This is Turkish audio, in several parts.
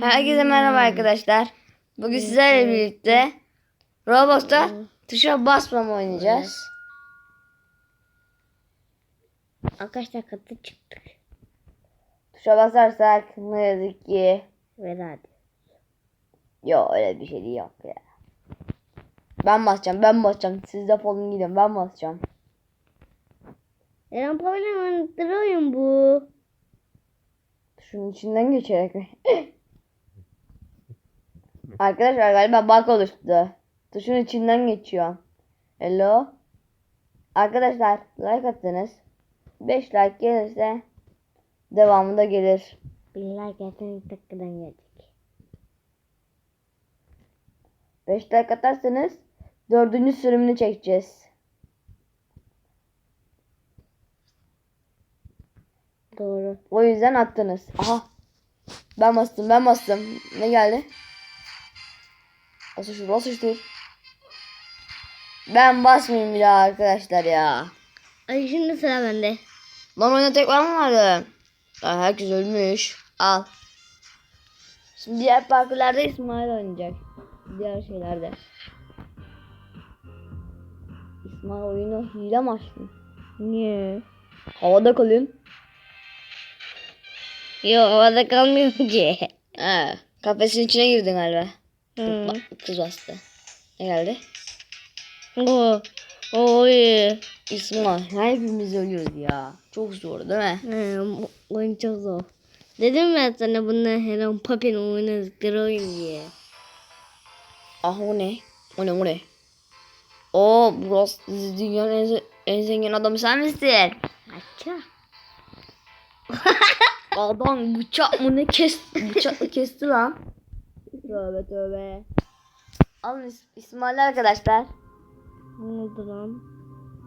Herkese merhaba arkadaşlar. Bugün sizlerle birlikte Roblox'ta tuşa basmam oynayacağız. Arkadaşlar katı çıktık. Tuşa basarsak ne yazık ki Ve hadi. yok öyle bir şey yok ya. Ben basacağım ben basacağım. Siz defolun gidin ben basacağım. Eren problem oyun bu. Şunun içinden geçerek mi? Arkadaşlar galiba bug oluştu. Tuşun içinden geçiyor. Hello. Arkadaşlar like attınız. 5 like gelirse devamı da gelir. Billah zaten ilk dakikadan gelecek. 5 like atarsanız dördüncü sürümünü çekeceğiz. Doğru. O yüzden attınız. Aha. Ben bastım ben bastım. Ne geldi? Basıştır basıştır. Ben basmayayım bir daha arkadaşlar ya. Ay şimdi sıra bende. Lan oyunda tek var mı vardı? Aa, herkes ölmüş. Al. Şimdi diğer parkurlarda İsmail oynayacak. Diğer şeylerde. İsmail oyunu hile mi açtın? Niye? Havada kalıyorsun. Yok havada kalmıyor ki. He. Kafesin içine girdin galiba. Hı. Ba- Kız bastı. Ne geldi? Oo. Oy. İsmail hepimiz ölüyoruz ya. Çok zor değil mi? Bu oyun çok zor. Dedim ben sana bunlar Helen Papin oynadıkları oyun diye. Ah o ne? O ne o ne? Oo burası dünyanın en, en zengin adamı sen misin? Aça. Adam bıçak mı ne kes bıçakla kesti lan. Tövbe tövbe. Alın İs- İsmail arkadaşlar. Ne oldu lan?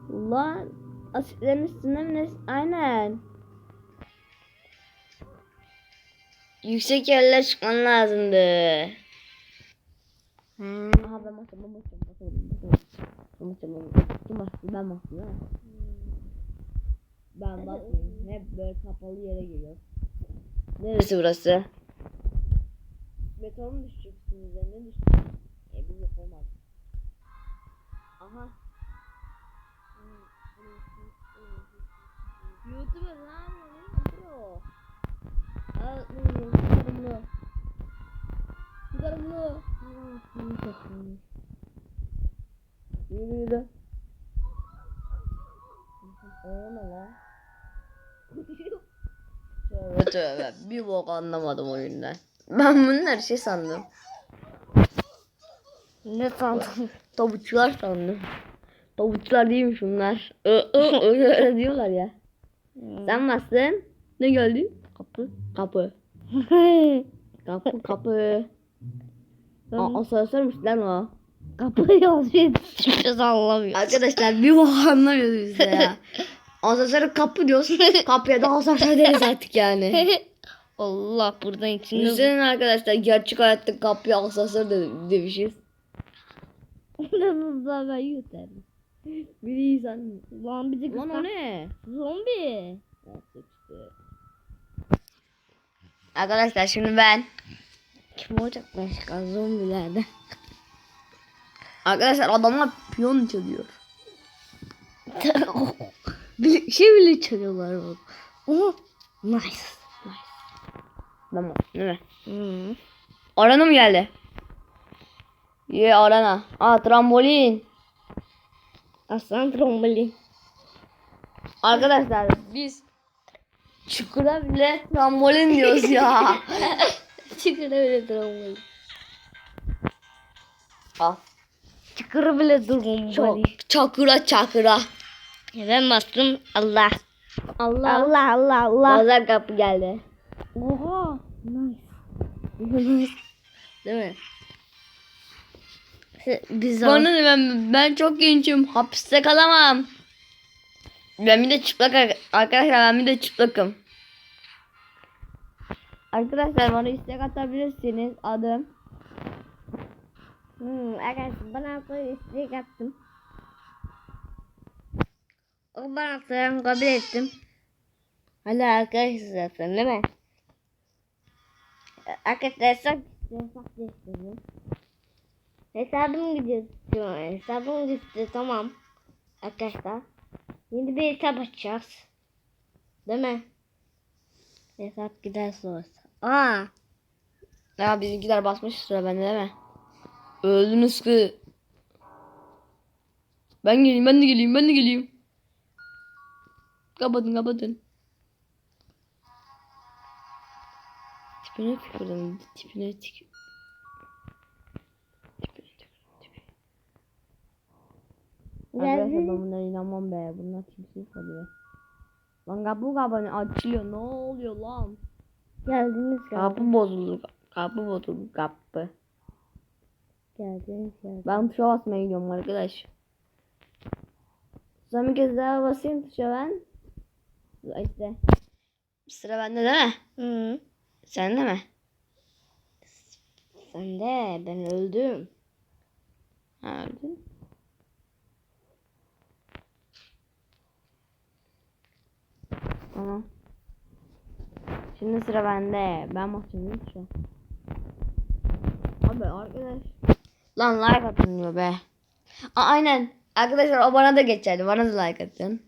Ulan asitlerin üstünde mi ne? Aynen. Yüksek yerlere çıkman lazımdı. Ha. Ben bastım ben bastım ben bastım ben bastım. Ben bastım ben basmayayım. Hep böyle kapalı yere giriyor. Neresi burası? Beton mu düşeceksin üzerine düşeceksin. E biz yapamaz. Aha. YouTuber yapıyorsun? Bro. Al bunu. Çıkarım bunu. Çıkarım bunu. Yürü yürü. O ne lan? Tövbe tövbe. Bir bok anlamadım oyundan. Ben bunları şey sandım. Ne sandın? Tavukçular sandım. Tavukçular değilmiş bunlar. Ö, ö, öyle, öyle diyorlar ya. Sen bastın. Ne geldi? Kapı. Kapı. Kapı kapı. Aa, asansörmüş lan o. Kapı yazıyor. Hiçbir şey anlamıyor. Arkadaşlar bir bok anlamıyoruz biz de ya. Asansöre kapı diyorsun. Kapıya da asansör deriz artık yani. Allah buradan içinde. Düşünün arkadaşlar gerçek hayatta kapıya asansör de demişiz. Nasıl da ben yutarım. Bir insan. Lan bizi Lan o ne? Zombi. Arkadaşlar şimdi ben Kim olacak başka zombilerde? Arkadaşlar adamlar piyon çalıyor. şey bile çalıyorlar. Oh, nice. Tamam değil mi? Hmm. Arana mı geldi? Ye arana. Aa trambolin. Aslan trombolin. Arkadaşlar biz çukura bile trambolin diyoruz ya. Çıkırı bile trombolin. Al. Çıkırı bile trombolin. Çok çakıra çakıra. Ben bastım Allah. Allah. Allah Allah Allah. Pazar kapı geldi. Oha. Değil mi? Biz Bana ne ben, ben çok gençim. Hapiste kalamam. Ben bir de çıplak ar- arkadaşlar ben bir de çıplakım. Arkadaşlar bana istek atabilirsiniz. Adım. Hmm, arkadaşlar bana istek attım. O bana attı, kabul ettim. Hadi arkadaşlar zaten değil mi? Arkadaşlar hesap değiştirdim. Hesabım gidiyor. Hesabım gitti tamam. Arkadaşlar. Yeni bir hesap açacağız. Değil mi? Hesap gider sonrası. Aa. Ya bizimkiler basmış sıra bende değil mi? Öldünüz ki. Ben geleyim ben de geleyim ben de geleyim. Kapatın kapatın. Tipine tükürdüm. Tipine tük. Tipine tükürdüm. Arkadaşlar ben bunlara inanmam be. Bunlar kimsiz kalıyor. Lan kapı kapanıyor. Açılıyor. Ne oluyor lan? Geldiniz galiba. Kapı bozuldu. Kapı bozuldu. Kapı. Geldiniz galiba. Ben tuşa basmaya gidiyorum arkadaş. Son bir kez daha basayım tuşa ben. İşte. Sıra bende değil mi? Hı. Sende mi? Sen de ben öldüm. Ha öldün. Tamam. Şimdi sıra bende. Ben mi tuşa? Abi arkadaş. Lan like atın diyor be. A aynen. Arkadaşlar o bana da geçerli. Bana da like atın.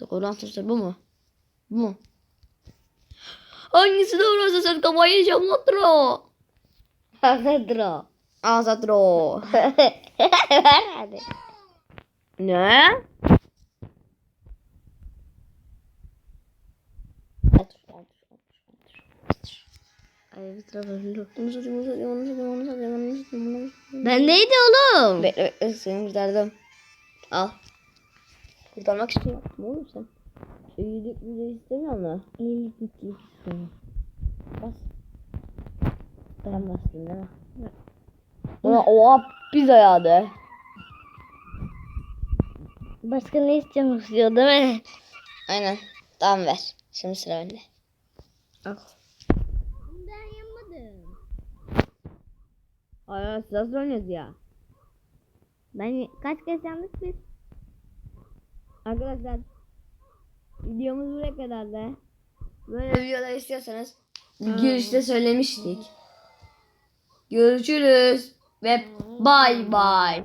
Doğru ansızlar bu mu? Bu mu? Hangisi doğru sen kafayı yiyeceğim lan Tro. Nedir o? Ağza Tro. Ver hadi. Ne? Ben neydi oğlum? Bekle bekle seni kurtardım. Al. Kurtarmak için yaptım oğlum sen. İyilik bir şey istemiyor mu? İyilik iyilik. Bas. Ben bastım değil mi? Ulan oha pizza yağdı. Başka ne istiyormuş diyor değil mi? Aynen. Tamam ver. Şimdi sıra bende. Al. Ben yapmadım. Ay siz nasıl oynuyoruz ya? Ben kaç kez yandık biz? Arkadaşlar videomuz buraya kadar da. Böyle videolar istiyorsanız girişte söylemiştik. Görüşürüz ve bay bay.